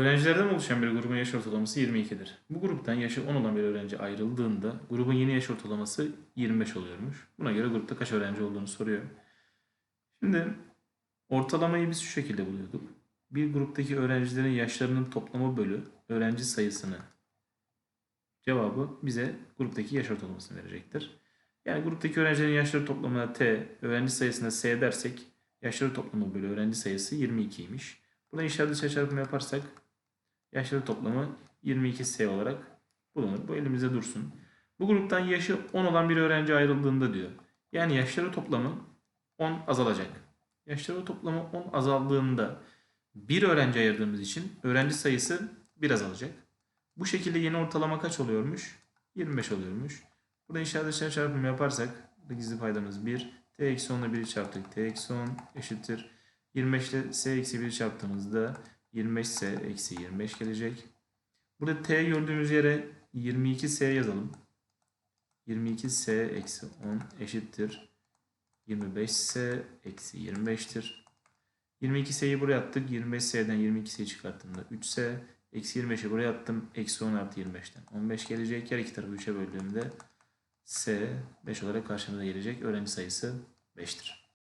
Öğrencilerden oluşan bir grubun yaş ortalaması 22'dir. Bu gruptan yaşı 10 olan bir öğrenci ayrıldığında grubun yeni yaş ortalaması 25 oluyormuş. Buna göre grupta kaç öğrenci olduğunu soruyor. Şimdi ortalamayı biz şu şekilde buluyorduk. Bir gruptaki öğrencilerin yaşlarının toplamı bölü öğrenci sayısını cevabı bize gruptaki yaş ortalamasını verecektir. Yani gruptaki öğrencilerin yaşları toplamına T, öğrenci sayısına S dersek yaşları toplamı bölü öğrenci sayısı 22'ymiş. Buradan işaret dışarı çarpımı yaparsak yaşları toplamı 22S olarak bulunur. Bu elimizde dursun. Bu gruptan yaşı 10 olan bir öğrenci ayrıldığında diyor. Yani yaşları toplamı 10 azalacak. Yaşları toplamı 10 azaldığında bir öğrenci ayırdığımız için öğrenci sayısı 1 azalacak. Bu şekilde yeni ortalama kaç oluyormuş? 25 oluyormuş. Burada işaret dışarı çarpımı yaparsak gizli paydamız 1. T eksi 10 ile 1'i çarptık. T eksi 10 eşittir. 25 ile S eksi 1'i çarptığımızda 25S eksi 25 gelecek. Burada T gördüğümüz yere 22S yazalım. 22S eksi 10 eşittir. 25S eksi 25'tir. 22S'yi buraya attık. 25S'den 22S'yi çıkarttığımda 3S. Eksi 25'i buraya attım. Eksi 10 artı 25'ten 15 gelecek. Her iki tarafı 3'e böldüğümde S 5 olarak karşımıza gelecek. Öğrenci sayısı 5'tir.